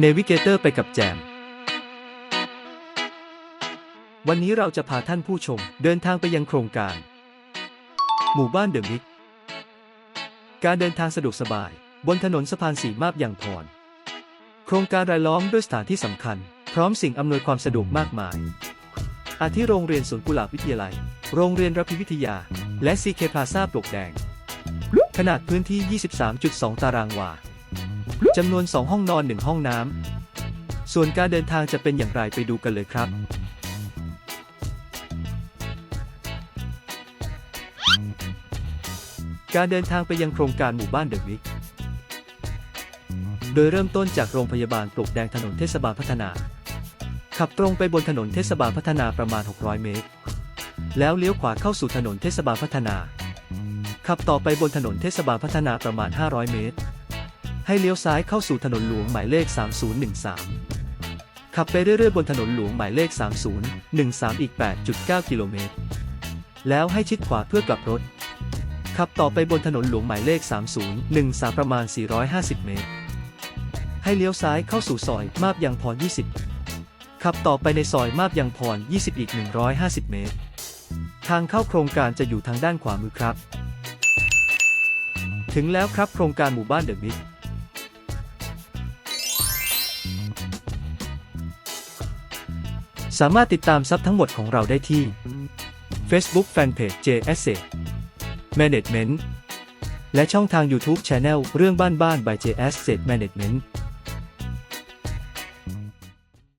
เนวิเกเตอร์ไปกับแจม วันนี้เราจะพาท่านผู้ชมเดินทางไปยังโครงการ หมู่บ้านเดอะมิก การเดินทางสะดวกสบาย บนถนนสะพานสีมาบอย่างพร โครงการรายล้อมด้วยสถานที่สำคัญ พร้อมสิ่งอำนวยความสะดวกมากมาย อาทิโรงเรียนสวนกุหลาบวิทยาลัย โรงเรียนรับพิวิทยา และซีเคพลาซาปลวกแดง ขนาดพื้นที่ 23.2 ตารางวา จำนวน 2 ห้องนอน 1 ห้องน้ำ ส่วนการเดินทางจะเป็นอย่างไรไปดูกันเลยครับ การเดินทางไปยังโครงการหมู่บ้านเดอะวิก โดยเริ่มต้นจากโรงพยาบาลปลวกแดงถนนเทศบาลพัฒนา ขับตรงไปบนถนนเทศบาลพัฒนาประมาณ 600 เมตร แล้วเลี้ยวขวาเข้าสู่ถนนเทศบาลพัฒนา ขับต่อไปบนถนนเทศบาลพัฒนาประมาณ 500 เมตร ให้เลี้ยวซ้ายเข้าสู่ถนนหลวงหมายเลข 3013 ขับไปเรื่อยๆบนถนนหลวงหมายเลข 3013 อีก 8.9 กิโลเมตร แล้วให้ชิดขวาเพื่อกลับรถ ขับต่อไปบนถนนหลวงหมายเลข 3013 ประมาณ 450 เมตร ให้เลี้ยวซ้ายเข้าสู่ซอยมาบยังพร 20 ขับต่อไปในซอยมาบยังพร 20 อีก 150 เมตร ทางเข้าโครงการจะอยู่ทางด้านขวามือครับ ถึงแล้วครับโครงการหมู่บ้านเดอะมิก สามารถติดตามซับทั้งหมดของเราได้ที่ Facebook Fanpage j s s e t Management และช่องทาง YouTube Channel เรื่องบ้านบ้าน by JS Set Management